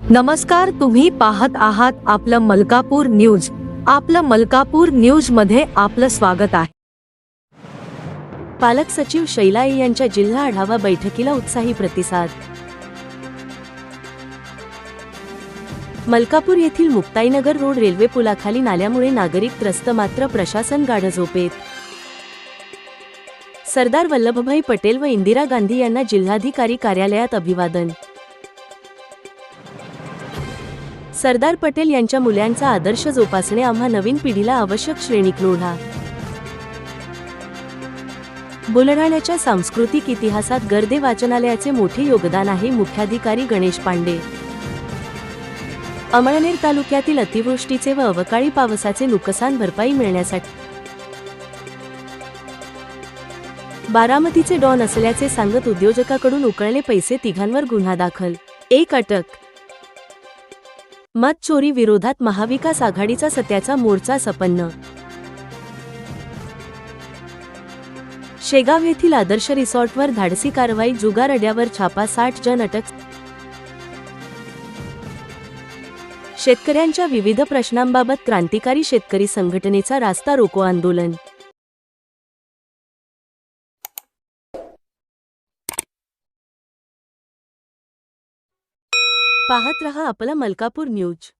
नमस्कार तुम्ही पाहत आहात आपलं मलकापूर न्यूज. आपलं मलकापूर न्यूजमध्ये आपलं स्वागत आहे. पालक सचिव शैलाई यांच्या जिल्हा आढावा बैठकीला उत्साही प्रतिसाद. मलकापूर येथील मुक्ताईनगर रोड रेल्वे पुलाखाली नाल्यामुळे नागरिक त्रस्त मात्र प्रशासन गाढ झोपेत. सरदार वल्लभभाई पटेल व इंदिरा गांधी यांना जिल्हाधिकारी कार्यालयात अभिवादन. सरदार पटेल यांच्या मुलांचा आदर्श जोपासणे आम्हा नवीन पिढीला आवश्यक श्रेणीक लोढा बुलढाण्याच्या सांस्कृतिक इतिहासात गर्दे वाचनालयाचे मोठे योगदान आहे मुख्याधिकारी गणेश पांडे. अमळनेर तालुक्यातील अतिवृष्टीचे व अवकाळी पावसाचे नुकसान भरपाई मिळण्यासाठी बारामतीचे डॉन असल्याचे सांगत उद्योजकाकडून उकळले पैसे तिघांवर गुन्हा दाखल. एक अटक मत चोरी विरोधात महाविकास आघाडीचा सत्याचा मोर्चा सपन्न. शेगाव येथील आदर्श रिसॉर्टवर धाडसी कारवाई जुगार अड्यावर छापा साठ जण अटक. शेतकऱ्यांच्या विविध प्रश्नांबाबत क्रांतिकारी शेतकरी संघटनेचा रास्ता रोको आंदोलन. पाहत रहा आपला मलकापूर न्यूज.